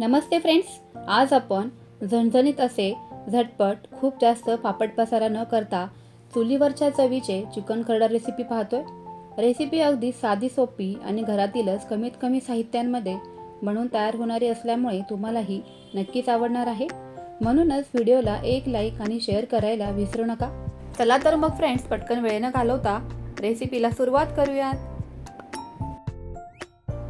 नमस्ते friends आज आपण झणझणीत असे झटपट खूप जास्त पापड पसारा न करता चुलीवरच्या चवीचे चिकन खरडा रेसिपी पाहतोय. रेसिपी अगदी साधी सोपी आणि घरातीलच कमीत कमी साहित्यांमध्ये बनवून तयार होणारी असल्यामुळे तुम्हालाही नक्कीच आवडणार आहे. म्हणूनच व्हिडिओला एक लाईक आणि शेअर करायला विसरू नका. चला तर मग फ्रेंड्स पटकन वेळेनं घालवता रेसिपीला सुरुवात करूयात.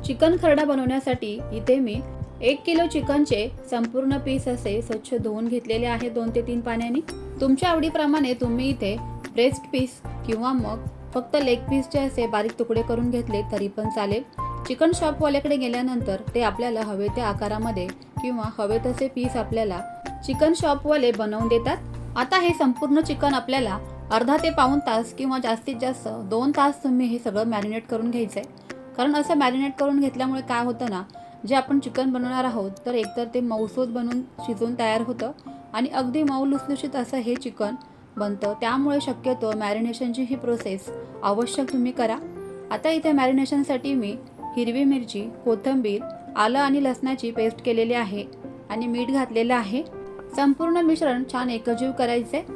चिकन खरडा बनवण्यासाठी इथे मी एक किलो चिकनचे संपूर्ण पीस असे स्वच्छ धुवून घेतलेले आहे दोन ते तीन पाण्याने. तुमच्या आवडीप्रमाणे तुम्ही इथे ब्रेस्ट पीस किंवा मग फक्त लेग पीसचे असे बारीक तुकडे करून घेतले तरी पण चालेल. चिकन शॉपवाल्याकडे गेल्यानंतर ते आपल्याला हवे त्या आकारामध्ये किंवा हवे तसे पीस आपल्याला चिकन शॉपवाले बनवून देतात. आता हे संपूर्ण चिकन आपल्याला अर्धा ते पाऊण तास किंवा जास्तीत जास्त दोन तास तुम्ही हे सगळं मॅरिनेट करून घ्यायचं आहे कारण असं मॅरिनेट करून घेतल्यामुळे काय होतं ना जे आपण चिकन बनवणार आहोत तर एकतर ते मऊसूद बनून शिजवून तयार होतं आणि अगदी मऊ लुसलुशीत असं हे चिकन बनतं. त्यामुळे शक्यतो मॅरिनेशनची ही प्रोसेस आवश्यक तुम्ही करा. आता इथे मॅरिनेशनसाठी मी हिरवी मिरची कोथिंबीर आलं आणि लसणाची पेस्ट केलेली आहे आणि मीठ घातलेलं आहे. संपूर्ण मिश्रण छान एकजीव करायचे.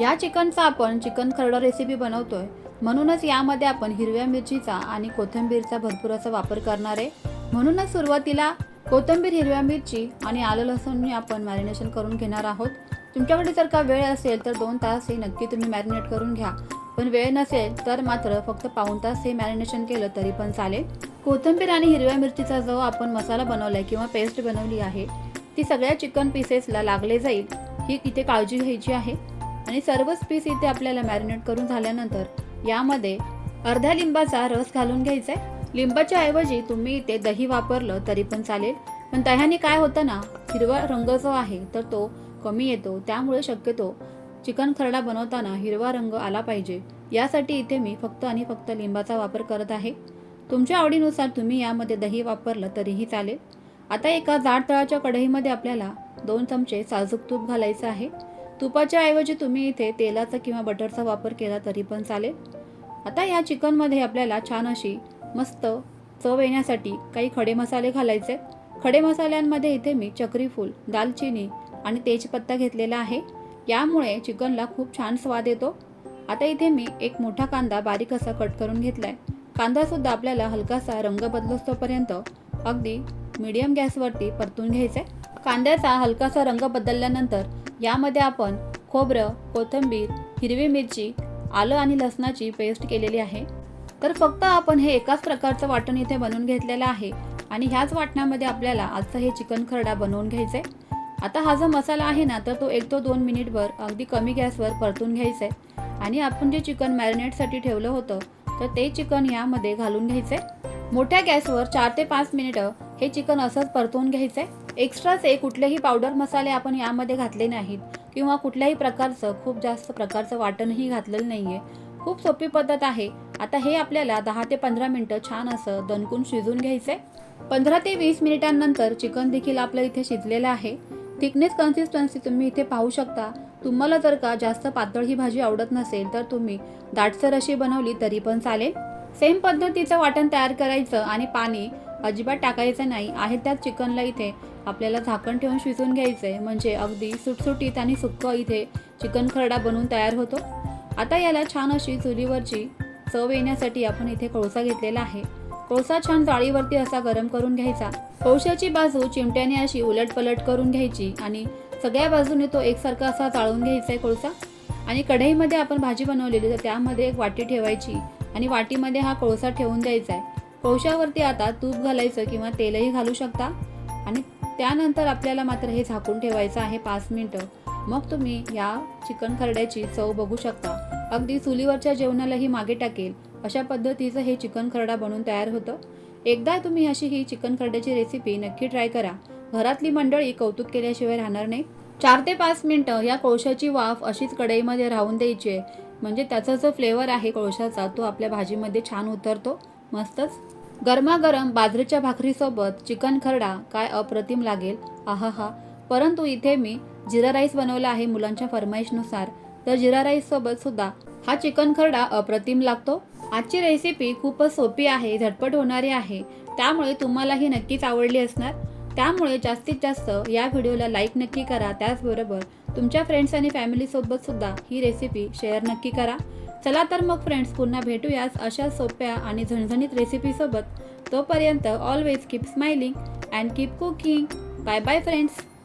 या चिकनचा आपण चिकन खरडा रेसिपी बनवतोय. म्हणूनच यामध्ये आपण हिरव्या मिरचीचा आणि कोथिंबीरचा भरपूर असा वापर करणार आहे. म्हणूनच सुरुवातीला कोथिंबीर हिरव्या मिरची आणि आलं लसूणनी आपण मॅरिनेशन करून घेणार आहोत. तुमच्याकडे जर का वेळ असेल तर दोन तास हे नक्की तुम्ही मॅरिनेट करून घ्या. पण वेळ नसेल तर मात्र फक्त पाऊण तास हे मॅरिनेशन केलं तरी पण चालेल. कोथिंबीर आणि हिरव्या मिरचीचा जो आपण मसाला बनवलाय किंवा पेस्ट बनवली आहे ती सगळ्या चिकन पीसेसला लागले जाईल. ही इथे काळजी घ्यायची आहे. आणि सर्वच पीस इथे आपल्याला मॅरिनेट करून झाल्यानंतर यामध्ये अर्ध्या लिंबाचा रस घालून घ्यायचा आहे लिंबाच्या ऐवजी तुम्ही इथे दही वापरलं तरी पण चालेल. पण दह्याने काय होतं ना हिरवा रंग जो आहे तर तो कमी येतो. त्यामुळे शक्यतो चिकन खरडा बनवताना हिरवा रंग आला पाहिजे. यासाठी इथे मी फक्त आणि फक्त लिंबाचा वापर करत आहे. तुमच्या आवडीनुसार तुम्ही यामध्ये दही वापरलं तरीही चालेल. आता एका जाड तळाच्या कढईमध्ये आपल्याला दोन चमचे साजूक तूप घालायचं आहे. तुपाच्या ऐवजी तुम्ही इथे तेलाचा किंवा बटरचा वापर केला तरी पण चालेल. आता या चिकनमध्ये आपल्याला छान अशी मस्त चव येण्यासाठी काही खडे मसाले घालायचे. खडे मसाल्यांमध्ये इथे मी चक्रीफूल दालचिनी आणि तेजपत्ता घेतलेला आहे. यामुळे चिकनला खूप छान स्वाद येतो. आता इथे मी एक मोठा कांदा बारीक असा कट करून घेतला आहे कांदासुद्धा आपल्याला हलकासा रंग बदलतोपर्यंत अगदी मीडियम गॅसवरती परतून घ्यायचे कांद्याचा हलकासा रंग बदलल्यानंतर यामध्ये आपण खोबरं कोथिंबीर हिरवी मिरची आलं आणि लसणाची पेस्ट केलेली आहे. तर फक्त आपण हे एकाच प्रकारचं वाटण इथे बनवून घेतलेलं आहे. आणि ह्याच वाटणामध्ये आपल्याला आजचं हे चिकन खरडा बनवून घ्यायचंय. आता हा जो मसाला आहे ना तर तो एक तो दोन मिनिटभर अगदी कमी गॅसवर परतून घ्यायचंय. आणि आपण जे चिकन मॅरिनेटसाठी ठेवलं होतं तर ते चिकन यामध्ये घालून घ्यायचंय. मोठ्या गॅसवर चार ते पाच मिनिटं हे चिकन असंच परतवून घ्यायचंय. एक्स्ट्राचे कुठलेही पावडर मसाले आपण यामध्ये घातले नाहीत. किंवा कुठल्याही प्रकारचं खूप जास्त प्रकारचं वाटणही घातलेलं नाही आहे खूप सोपी पद्धत आहे. आता हे आपल्याला दहा ते पंधरा मिनटं छान असं दणकून शिजून घ्यायचं आहे पंधरा ते वीस मिनिटांनंतर चिकन देखील आपलं इथे शिजलेलं आहे. थिकनेस कन्सिस्टन्सी तुम्ही इथे पाहू शकता. तुम्हाला जर का जास्त पातळ ही भाजी आवडत नसेल तर तुम्ही दाटसर अशी बनवली तरी पण चालेल. सेम पद्धतीचं वाटण तयार करायचं आणि पाणी अजिबात टाकायचं नाही. आहे त्याच चिकनला इथे आपल्याला झाकण ठेवून शिजून घ्यायचं आहे म्हणजे अगदी सुटसुटीत आणि सुक्क इथे चिकन खरडा बनवून तयार होतो. आता याला छान अशी चुलीवरची चव येण्यासाठी आपण इथे कोळसा घेतलेला आहे. कोळसा छान जाळीवरती असा गरम करून घ्यायचा. कोळशाची बाजू चिमट्याने अशी उलट पलट करून घ्यायची आणि सगळ्या बाजूने तो एकसारखा असा चाळून घ्यायचा आहे कोळसा. आणि कढईमध्ये आपण भाजी बनवलेली तर त्यामध्ये एक वाटी ठेवायची आणि वाटीमध्ये हा कोळसा ठेवून द्यायचा आहे कोळशावरती आता तूप घालायचं किंवा तेलही घालू शकता. आणि त्यानंतर आपल्याला मात्र हे झाकून ठेवायचं आहे पाच मिनटं. मग तुम्ही या चिकन खरड्याची चव बघू शकता. अगदी चुलीवरच्या जेवणालाही मागे टाकेल. अशा पद्धतीचं हे चिकन खरडा बनवून तयार होतं. एकदा तुम्ही अशी ही चिकन खरड्याची रेसिपी नक्की ट्राय करा. घरातली मंडळी कौतुक केल्याशिवाय राहणार नाही. चार ते पाच मिनटं या कोळशाची वाफ अशीच कढईमध्ये राहून द्यायची आहे. म्हणजे त्याचा जो फ्लेवर आहे कोळशाचा तो आपल्या भाजीमध्ये छान उतरतो. मस्तच. गरमागरम बाजरीच्या भाकरीसोबत चिकन खरडा काय अप्रतिम लागेल. आहा हा परंतु इथे मी जिरा राईस बनवला आहे मुलांच्या फरमाईशनुसार. तर जिरा राईस सोबत सुद्धा. हा चिकन खरडा अप्रतिम लागतो. आजची रेसिपी खूपच सोपी आहे झटपट होणारी आहे. त्यामुळे तुम्हालाही नक्कीच आवडली असणार. त्यामुळे जास्तीत जास्त या व्हिडिओला लाईक नक्की करा. त्याचबरोबर तुमच्या फ्रेंड्स आणि फॅमिलीसोबत सुद्धा ही रेसिपी शेअर नक्की करा. चला तर मग फ्रेंड्स पुन्हा भेटूयाच अशा सोप्या आणि झणझणीत रेसिपीसोबत तोपर्यंत always keep smiling and keep cooking bye bye friends